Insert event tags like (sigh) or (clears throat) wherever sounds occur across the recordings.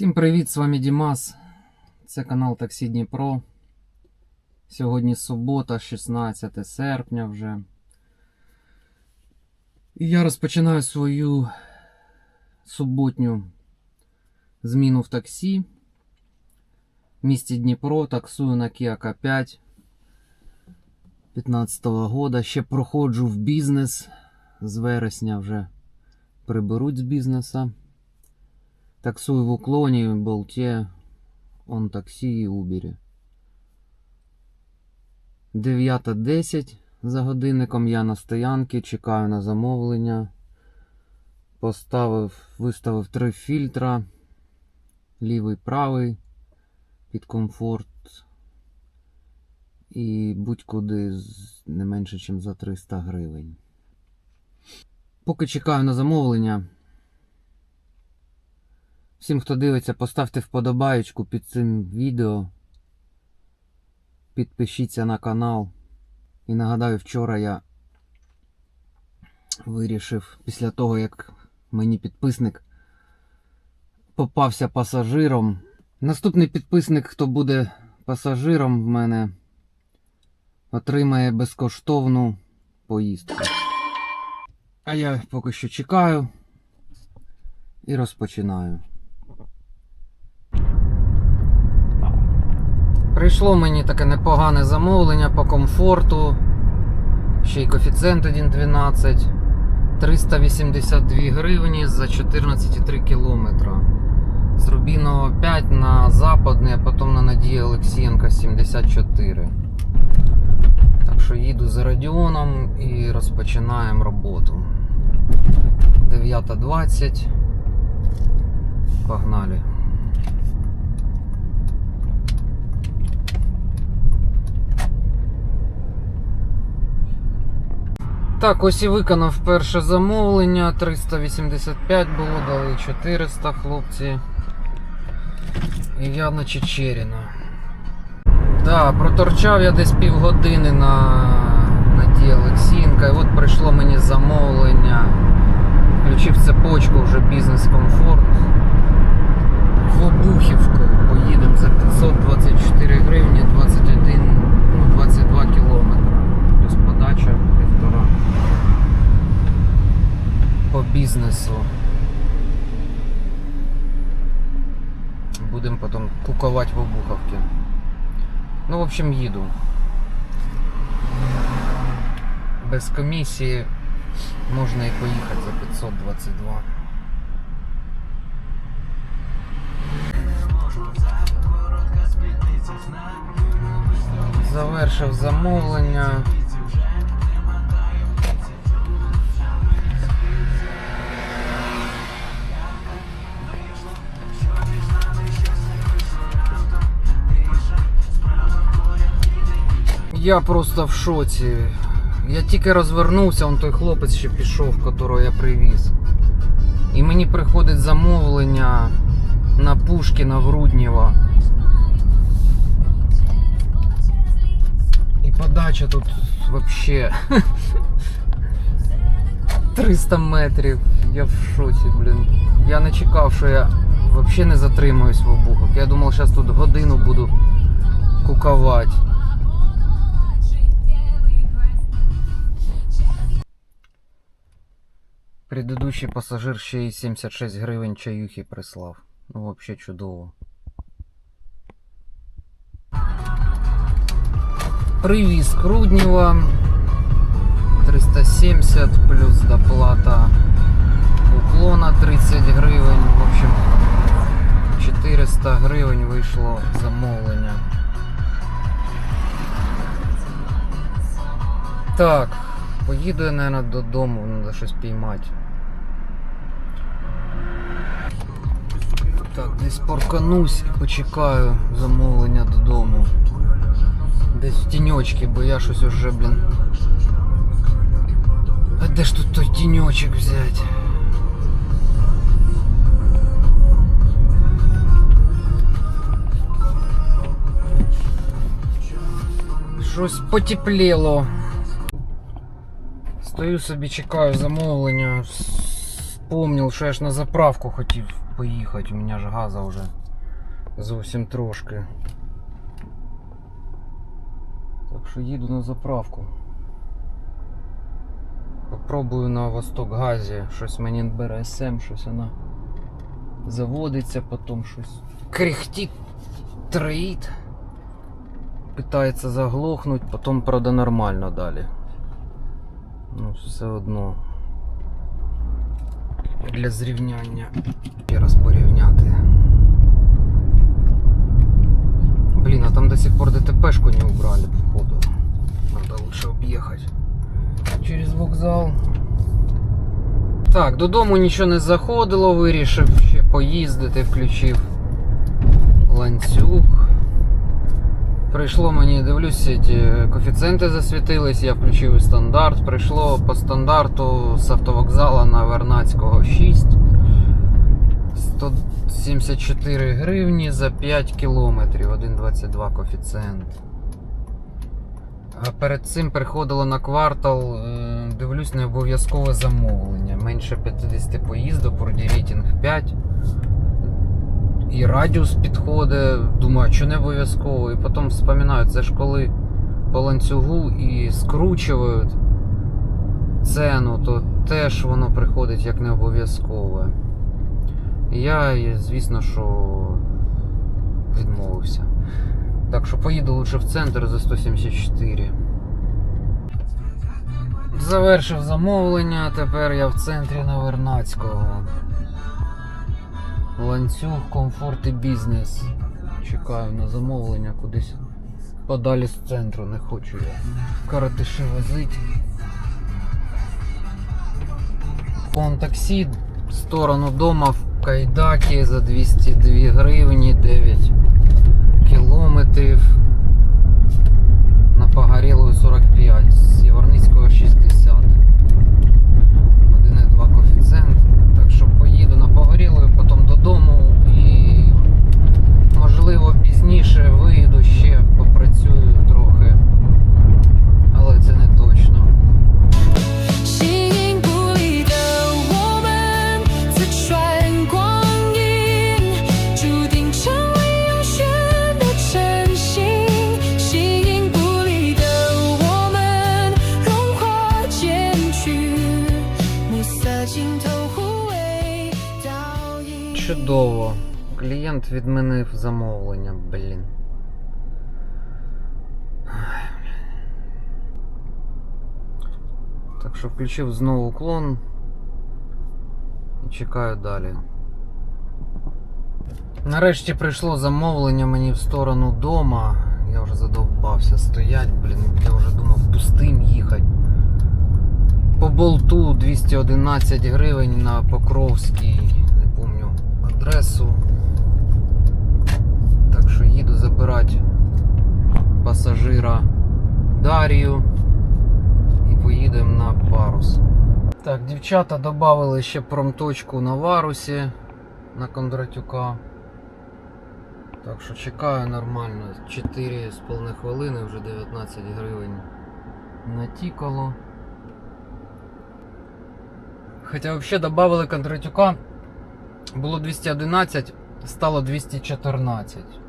Всім привіт, з вами Дімас. Це канал Таксі Дніпро. Сьогодні субота, 16 серпня вже. І я розпочинаю свою суботню зміну в таксі. В місті Дніпро таксую на Kia K5 15-го года. Ще проходжу в бізнес. З вересня вже приберуть з бізнеса. Таксую в уклоні, болте, он таксі і Убері. 9.10 за годинником я на стоянці, чекаю на замовлення. Поставив, виставив три фільтра. Лівий, правий під комфорт. І будь-куди не менше, ніж за 300 гривень. Поки чекаю на замовлення. Всім, хто дивиться, поставте вподобаєчку під цим відео. Підпишіться на канал. І нагадаю, вчора я вирішив, після того, як мені підписник попався пасажиром. Наступний підписник, хто буде пасажиром в мене, отримає безкоштовну поїздку. А я поки що чекаю і розпочинаю. Прийшло мені таке непогане замовлення по комфорту. Ще й коефіцієнт 1,12. 382 гривні за 14,3 кілометра. З Рубіного 5 на Западний, а потім на Надії Олексієнка 74. Так що їду за Радіоном і розпочинаємо роботу. 9.20. Погнали. Так, ось і виконав перше замовлення. 385 було, дали 400 хлопці. І я на Чечеріна. Так, проторчав я десь півгодини на Надії Олексієнка. І от прийшло мені замовлення. Включив цепочку вже бізнес-комфорт. В Обухівку поїдемо за 524 гривні 21, ну, 22 кілометри. Плюс подача півтора. По бізнесу. Будемо потім кукувати в Обуховці. Ну, в общем, їду. Без комісії можна і поїхати за 522. Завершив замовлення. Я просто в шоці. Я тільки розвернувся, он той хлопець ще пішов, котрого я привіз. І мені приходить замовлення на Пушкіна в. І подача тут вообще (laughs) 300 метрів. Я в шоці, блін. Я не чекав, що я взагалі не затримуюсь в обухах. Я думав, зараз тут годину буду куковать. Предыдущий пасажир ще й 76 гривень чаюхи прислав. Ну, вообще чудово. Привіз Круднєва 370 плюс доплата уклона 30 гривень. В общем, 400 гривень вийшло замовлення. Так, поїду я, наверное, додому, треба щось піймати. Так, десь порканусь і почекаю замовлення додому. Десь в тіньочки, бо я щось уже, блін. А де ж тут той тіньочок взяти? Щось потепліло. Стою собі, чекаю замовлення. Вспомнив, що я ж на заправку хотів Поїхати. У мене ж газа вже зовсім трошки. Так що їду на заправку. Попробую на Восток Газі. Щось мені бере СМ, щось вона заводиться, потім щось кряхтить, троїть. Питається заглохнуть, потім правда нормально далі. Ну, все одно. Для зрівняння. Раз порівняти. Блин, а там до сих пор ДТПшку не убрали, походу. Надо лучше объехать. Через вокзал. Так, додому нічого не заходило, вирішив ще поїздити, включив ланцюг. Прийшло мені, дивлюся, ті коефіцієнти засвітились, я включив стандарт. Прийшло по стандарту з автовокзала на Вернацького 6. 174 гривні за 5 кілометрів, 1,22 коефіцієнт. А перед цим приходило на квартал, е, дивлюсь, не обов'язкове замовлення. Менше 50 поїздок, рейтинг 5. І радіус підходить. Думаю, що не обов'язково. І потім вспоминаю, це ж коли по ланцюгу і скручують ціну, то теж воно приходить як не обов'язкове. Я, звісно, що відмовився. Так що поїду лучше в центр за 174. Завершив замовлення, тепер я в центрі на Вернацького. Ланцюг, комфорт і бізнес. Чекаю на замовлення кудись подалі з центру, не хочу я каратиші возить. Вон таксі в сторону дома в Кайдакі за 202 гривні 9 кілометрів. На Погорілої 45, з Яворницького 60. 1,2 коефіцієнт. Так що поїду на Погорілою, додому і можливо пізніше виїду ще Клієнт відмінив замовлення, блін. Так що включив знову уклон і чекаю далі. Нарешті прийшло замовлення мені в сторону дома. Я вже задовбався стоять, блін, я вже думав пустим їхати. По болту 211 гривень на Покровський, не помню адресу. Що їду забирати пасажира Дарію і поїдемо на парус. Так, дівчата додали ще промточку на варусі на Кондратюка. Так що чекаю нормально. 4,5 хвилини, вже 19 гривень натікало. Хоча взагалі додали Кондратюка. Було 211, стало 214.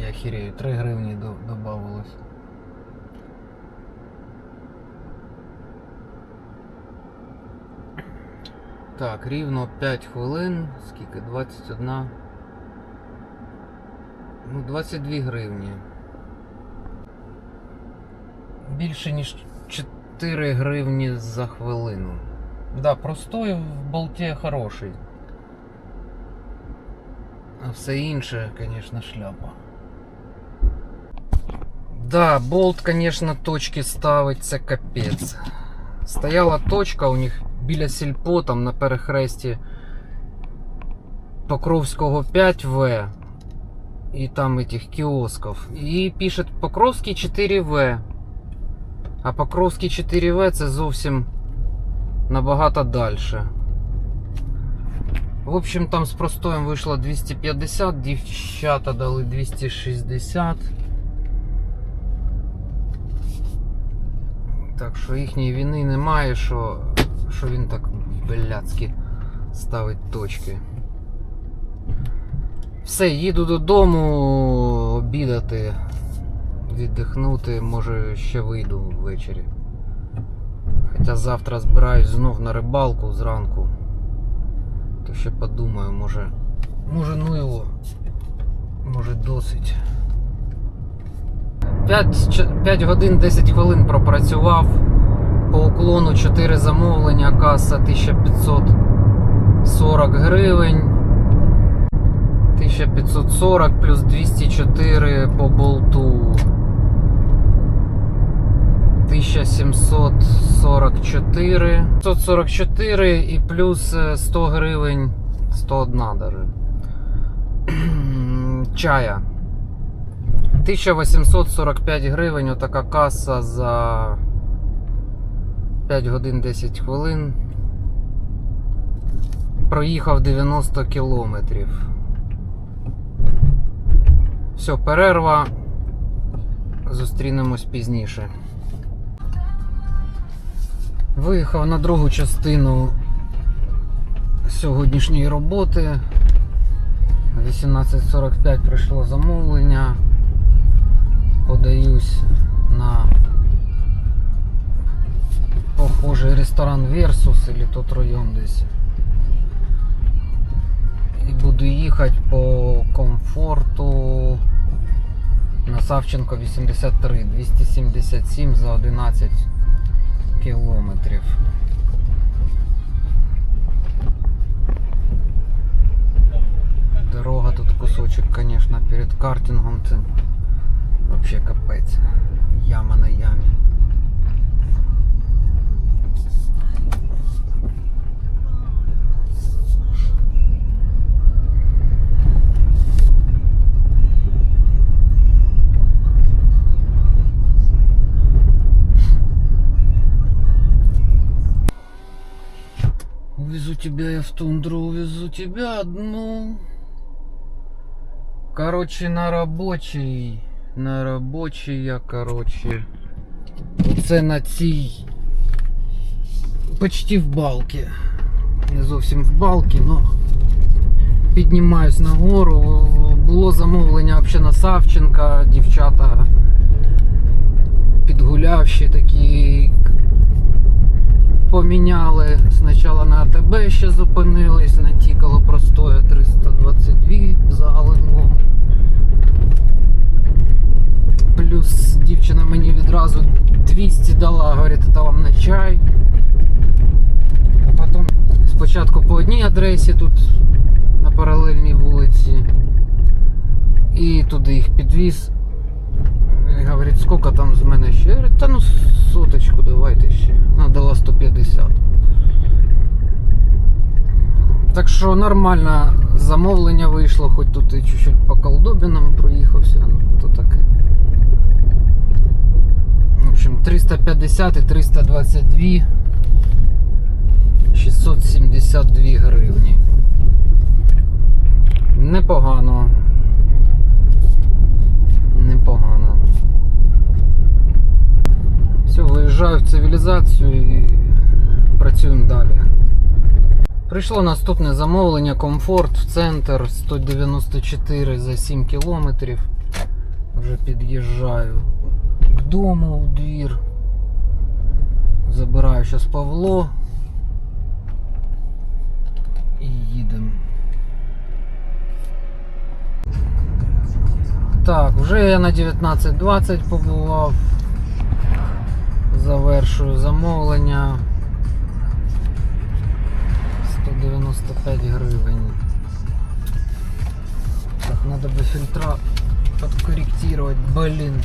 Я хірею, 3 гривні до- додавалось. Так, рівно 5 хвилин. Скільки? 21. Ну, 22 гривні. Більше ніж 4 гривні за хвилину. Да, простой в болті хороший. А все інше, звісно, шляпа. Да, болт, конечно, точки ставить, це капець. Стояла точка у них біля сільпо, там на перехресті Покровського 5В. І там этих кіосків. І пише Покровський 4В. А Покровський 4В це зовсім набагато далі. В общем, там з простоєм вийшло 250, дівчата дали 260. Так що їхньої вини немає, що, що він так блядськи ставить точки. Все, їду додому обідати, віддихнути, може ще вийду ввечері. Хоча завтра збираюсь знов на рибалку зранку. То ще подумаю, може. Може ну його. Може досить. 5, 5 годин 10 хвилин пропрацював. По уклону 4 замовлення, каса 1540 гривень. 1540 плюс 204 по болту. 1744. 544 і плюс е, 100 гривень. 101 даже. (clears throat) Чая. 1845 гривень, отака каса за 5 годин 10 хвилин. Проїхав 90 кілометрів. Все, перерва. Зустрінемось пізніше. Виїхав на другу частину сьогоднішньої роботи. 18.45 прийшло замовлення. Подаюсь на похожий ресторан Versus или тот район десь. І буду їхати по комфорту на Савченко 83, 277 за 11 кілометрів. Дорога тут кусочек, конечно, перед картингом. Вообще капець. Яма на ямі. Увезу тебя я в тундру, увезу тебя одну. Короче, на робочий. На робочий я, короче. Оце на цій. Почти в балки. Не зовсім в балки, но піднімаюсь нагору. Було замовлення взагалі на Савченка, дівчата підгулявші такі поміняли. Спочатку на АТБ ще зупинились, натікало простоя 322 загалом. Плюс дівчина відразу 200 дала, говорить, це вам на чай. А потім спочатку по одній адресі тут на паралельній вулиці. І туди їх підвіз. І говорить, скільки там з мене ще? Я та ну соточку давайте ще. Вона дала 150. Так що нормально замовлення вийшло, хоч тут і чуть-чуть по колдобінам проїхався, ну то таке. В 350 і 322 672 гривні. Непогано. Непогано. Все, виїжджаю в цивілізацію і працюємо далі. Прийшло наступне замовлення комфорт в центр 194 за 7 кілометрів. Вже під'їжджаю дому у двір. Забираю зараз Павло. І їдемо. Так, вже я на 19.20 побував. Завершую замовлення. 195 гривень. Так, надо бы фильтра подкорректировать, блин.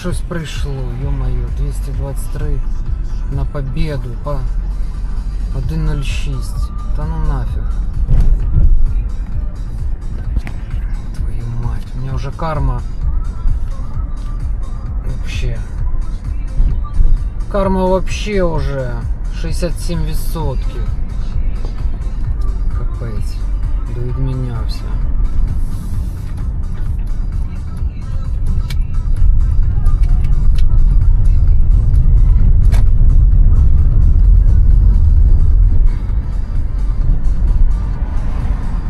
Щось прийшло, ё-моё, 223 на победу по 1.06. Та ну нафиг. Твою мать, у меня уже карма вообще. Карма вообще уже 67%. Капець. Довідмінявся.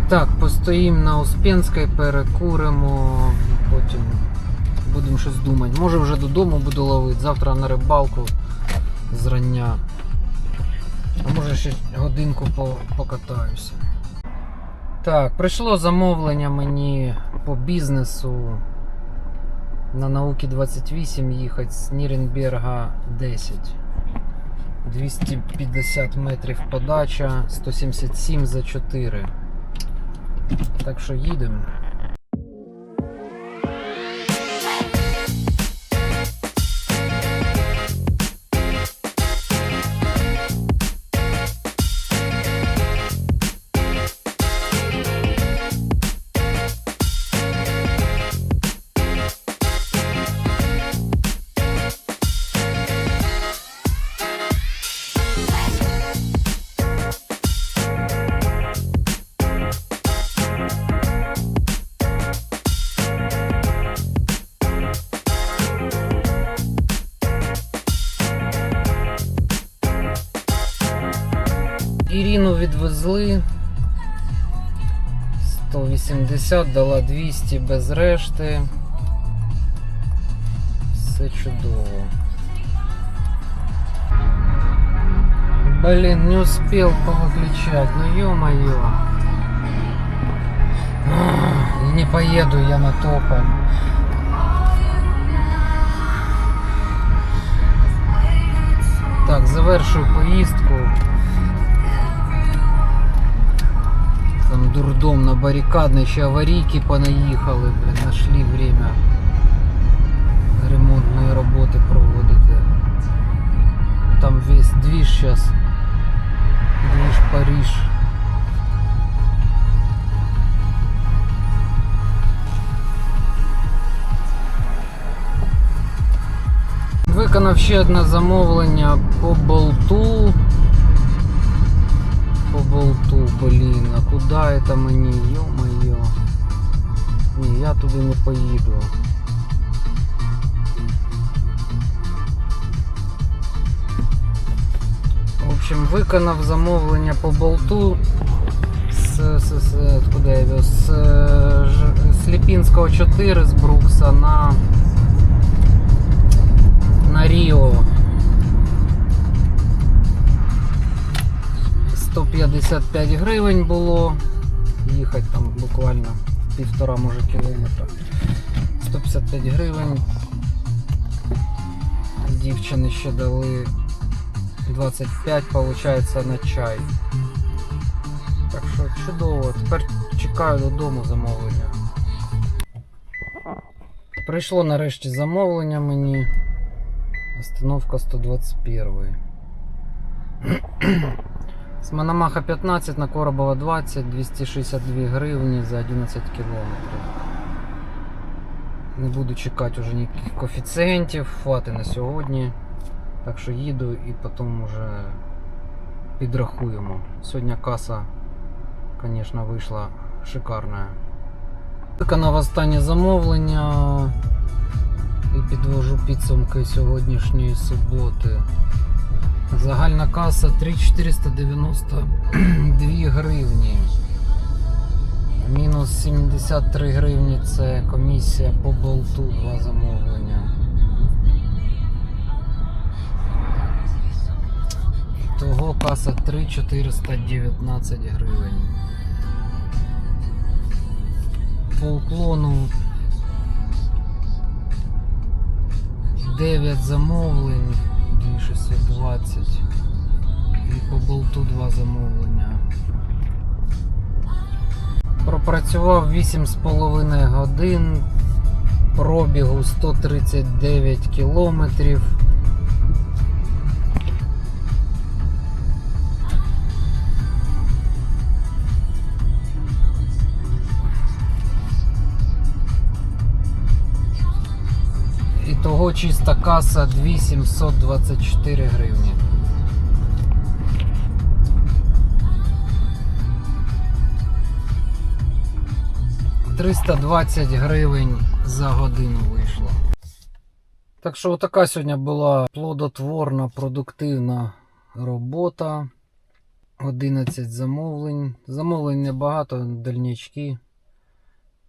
Так, постоїмо на Успенській, перекуримо, потім будемо щось думати. Може вже додому буду ловити, завтра на рибалку зрання. А може ще годинку по- покатаюся. Так, прийшло замовлення мені по бізнесу на науки 28 їхати з Ніренберга 10. 250 метрів подача, 177 за 4. Так що їдемо. Ірину відвезли. 180, дала 200 без решти. Все чудово. Блин, не успел повыключать, ну ё-моё. Ах, И не поеду я на тополь. Так, завершую поїздку. Там дурдом на баррикадной, ще аварійки понаїхали, блин, нашли время ремонтної роботи проводити. Там весь движ сейчас. Движ Париж. Виконав ще одне замовлення по болту По болту, блін, а куди это мені? Ё-моё. Ні, я туди не поїду. В общем, виконав замовлення по болту з, з, з, откуда я вез? З, е, Ж- з Ліпінського 4 з Брукса на, на Ріо. 155 гривень було. Їхати там буквально півтора може кілометра. 155 гривень. Дівчини ще дали 25, виходить, на чай. Так що чудово. Тепер чекаю додому замовлення. Прийшло нарешті замовлення мені. Остановка 121. З Мономаха 15 на Коробова 20, 262 гривні за 11 кілометрів. Не буду чекати вже ніяких коефіцієнтів, хвати на сьогодні. Так що їду і потім вже підрахуємо. Сьогодні каса, звісно, вийшла шикарна. Виконав останнє замовлення і підвожу підсумки сьогоднішньої суботи. Загальна каса 3492 гривні. Мінус 73 гривні це комісія по болту, два замовлення. Того каса 3419 гривень. По уклону 9 замовлень, 2620. І по болту два замовлення. Пропрацював 8,5 годин, пробігу 139 кілометрів. Ітого чиста каса 2724 гривні. «320 гривень за годину вийшло. Так що така сьогодні була плодотворна, продуктивна робота. 11 замовлень. Замовлень небагато, дальнячки.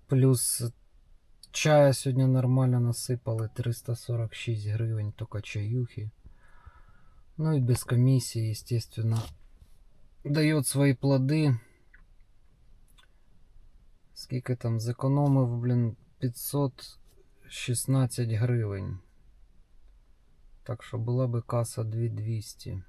Плюс чая сьогодні нормально насипали 346 гривень, тільки чаюхи. Ну и без комиссии, естественно, дает свои плоды. Скільки там зекономив, блін, 516 гривень. Так що була би каса 2200.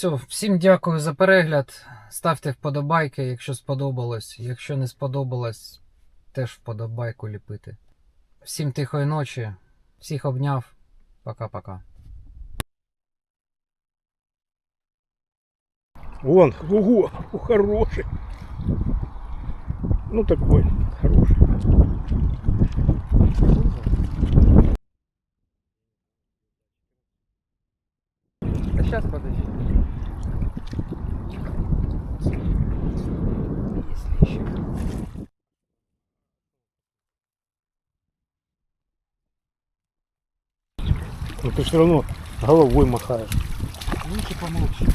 Все, всім дякую за перегляд. Ставте вподобайки, якщо сподобалось. Якщо не сподобалось, теж вподобайку ліпити. Всім тихої ночі, всіх обняв. Пока-пока. Вон, ого, хороший. Ну такой, хороший. Сейчас подожди. Если еще. Но ты все равно головой махаешь. Лучше помолчи.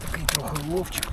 Такий трохи ловчик.